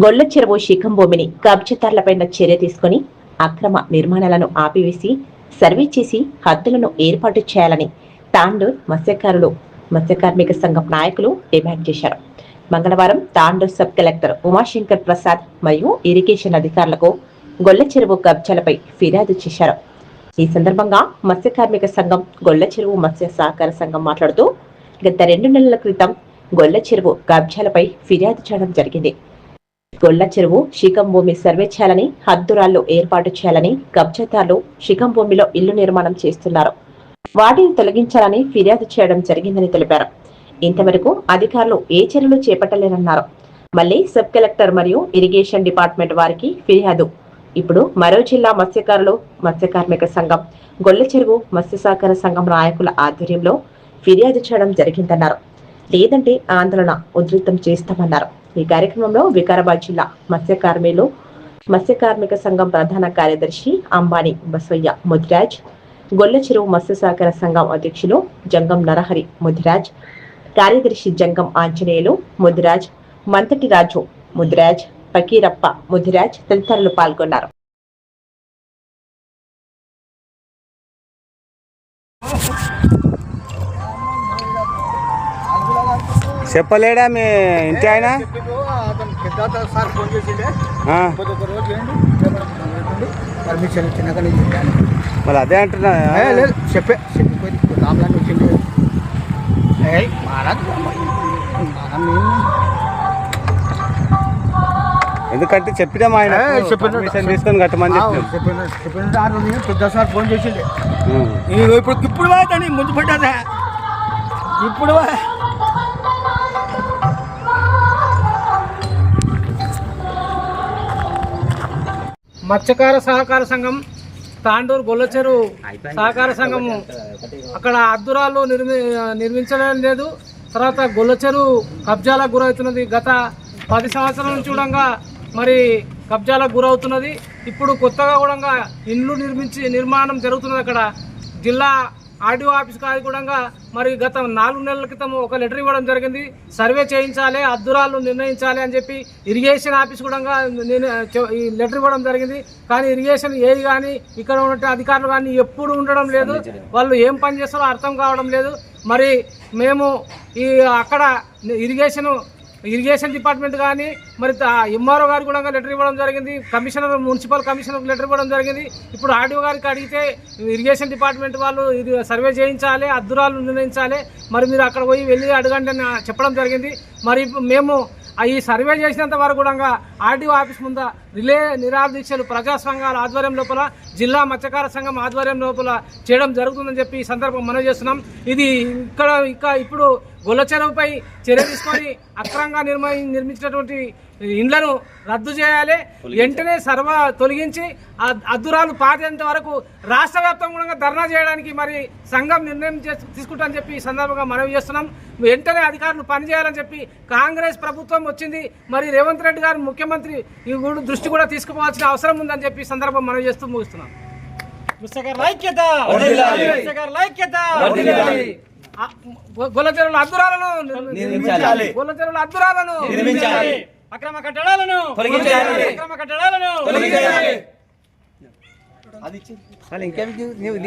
గొల్ల చెరువు శిఖం భూమిని కబ్జదారులపై చర్య తీసుకుని అక్రమ నిర్మాణాలను ఆపివేసి సర్వే చేసి హద్దులను ఏర్పాటు చేయాలని తాండూర్ మత్స్యకారులు మత్స్యకార్మిక సంఘం నాయకులు డిమాండ్ చేశారు. మంగళవారం తాండూర్ సబ్ కలెక్టర్ ఉమాశంకర్ ప్రసాద్ మరియు ఇరిగేషన్ అధికారులకు గొల్ల చెరువు కబ్జాలపై ఫిర్యాదు చేశారు. ఈ సందర్భంగా మత్స్య కార్మిక సంఘం గొల్ల చెరువు మత్స్య సహకార సంఘం మాట్లాడుతూ గత రెండు నెలల క్రితం గొల్ల చెరువు కబ్జాలపై ఫిర్యాదు చేయడం జరిగింది. గొల్ల చెరువు శిఖం భూమి సర్వే చేయాలని హద్దురాళ్ళు ఏర్పాటు చేయాలని కబ్జాదారులు శిఖం భూమిలో ఇల్లు నిర్మాణం చేస్తున్నారు. వాటిని తొలగించాలని ఫిర్యాదు చేయడం జరిగిందని తెలిపారు. ఇంతవరకు అధికారులు ఏ చర్యలు చేపట్టలేనన్నారు మళ్ళీ సబ్ కలెక్టర్ మరియు ఇరిగేషన్ డిపార్ట్మెంట్ వారికి ఫిర్యాదు. ఇప్పుడు మరో జిల్లా మత్స్యకారులు మత్స్య కార్మిక సంఘం గొల్ల చెరువు మత్స్య సహకార సంఘం నాయకుల ఆధ్వర్యంలో ఫిర్యాదు చేయడం జరిగిందన్నారు. లేదంటే ఆందోళన ఉధృతం చేస్తామన్నారు. ఈ కార్యక్రమంలో వికారాబాద్ జిల్లా మత్స్య కార్మికులు మత్స్య కార్మిక సంఘం ప్రధాన కార్యదర్శి అంబానీ బసవయ్య ముదిరాజ్ గొల్ల చెరువు మత్స్య సహకార సంఘం అధ్యక్షులు జంగం నరహరి ముదిరాజ్ కార్యదర్శి జంగం ఆంజనేయులు ముదిరాజ్ మంతటి రాజు ముదిరాజ్ ఫకీరప్ప ముదిరాజ్ తదితరులు పాల్గొన్నారు. చెప్పలేడా మీ ఇంటి ఆయన? పర్మిషన్ మరి అదే అంటున్నా. ఏ, లేదు చెప్పే. చెప్పిపోయి రామలాంటి వచ్చింది ఎందుకంటే చెప్పినాం ఆయన? తీసుకొని కట్టమని చెప్పినాం. పెద్ద సార్ ఫోన్ చేసిండే. నీవు ఇప్పుడు ఇప్పుడు ముందు పడ్డాదా ఇప్పుడు మత్స్యకార సహకార సంఘం తాండూరు గొల్లచెరు సహకార సంఘము అక్కడ అద్దురాలు నిర్మి నిర్మించడం లేదు. తర్వాత గొల్లచెరు కబ్జాలకు గురవుతున్నది. గత పది సంవత్సరాల నుంచి కూడా మరి కబ్జాలకు గురవుతున్నది. ఇప్పుడు కొత్తగా కూడా ఇండ్లు నిర్మించి నిర్మాణం జరుగుతున్నది అక్కడ. జిల్లా ఆర్డీఓ ఆఫీస్ కాదు కూడా మరి గత నాలుగు నెలల క్రితం ఒక లెటర్ ఇవ్వడం జరిగింది. సర్వే చేయించాలి అద్దురాలు నిర్ణయించాలి అని చెప్పి ఇరిగేషన్ ఆఫీస్ కూడా నేను ఈ లెటర్ ఇవ్వడం జరిగింది. కానీ ఇరిగేషన్ ఏది కానీ ఇక్కడ ఉన్న అధికారులు కానీ ఎప్పుడు ఉండడం లేదు. వాళ్ళు ఏం పని చేస్తారో అర్థం కావడం లేదు. మరి మేము ఈ అక్కడ ఇరిగేషన్ ఇరిగేషన్ డిపార్ట్మెంట్ కానీ మరి ఎంఆర్ఓ గారికి కూడా లెటర్ ఇవ్వడం జరిగింది కమిషనర్ మున్సిపల్ కమిషనర్ లెటర్ ఇవ్వడం జరిగింది. ఇప్పుడు ఆర్డీఓ గారికి అడిగితే ఇరిగేషన్ డిపార్ట్మెంట్ వాళ్ళు ఇది సర్వే చేయించాలి అద్దురాలు నిర్ణయించాలి మరి మీరు అక్కడ పోయి వెళ్ళి అడగండి అని చెప్పడం జరిగింది. మరి ఇప్పుడు మేము ఈ సర్వే చేసినంత వరకు కూడా ఆర్డీఓ ఆఫీస్ ముందు రిలే నిరాదీక్షలు ప్రజా సంఘాల ఆధ్వర్యం లోపల జిల్లా మత్స్యకార సంఘం ఆధ్వర్యం లోపల చేయడం జరుగుతుందని చెప్పి ఈ సందర్భం మనం చేస్తున్నాం. ఇది ఇక్కడ ఇంకా ఇప్పుడు గొల్ల చెరువుపై చర్య తీసుకొని అక్రమంగా నిర్మీ నిర్మించినటువంటి ఇండ్లను రద్దు చేయాలి. వెంటనే సర్వ తొలగించి అద్దురాలు పాతేంత వరకు రాష్ట్ర వ్యాప్తంగా ధర్నా చేయడానికి మరి సంఘం నిర్ణయం తీసుకుంటామని చెప్పి ఈ సందర్భంగా మనవి చేస్తున్నాం. వెంటనే అధికారులు పనిచేయాలని చెప్పి కాంగ్రెస్ ప్రభుత్వం వచ్చింది. మరి రేవంత్ రెడ్డి గారు ముఖ్యమంత్రి ఈ దృష్టి కూడా తీసుకుపోవాల్సిన అవసరం ఉందని చెప్పి ఈ సందర్భం మనం చేస్తూ ముగిస్తున్నాం. గొ- గొల్ల చెరువుల అద్దురాలను నిర్మించాలి. గొల్ల చెరువుల అద్దురాలను నిర్మించాలి. అక్రమ కట్టడాలను అక్రమ కట్టడాలను అసలు ఇంకేం నీవు- నీవు-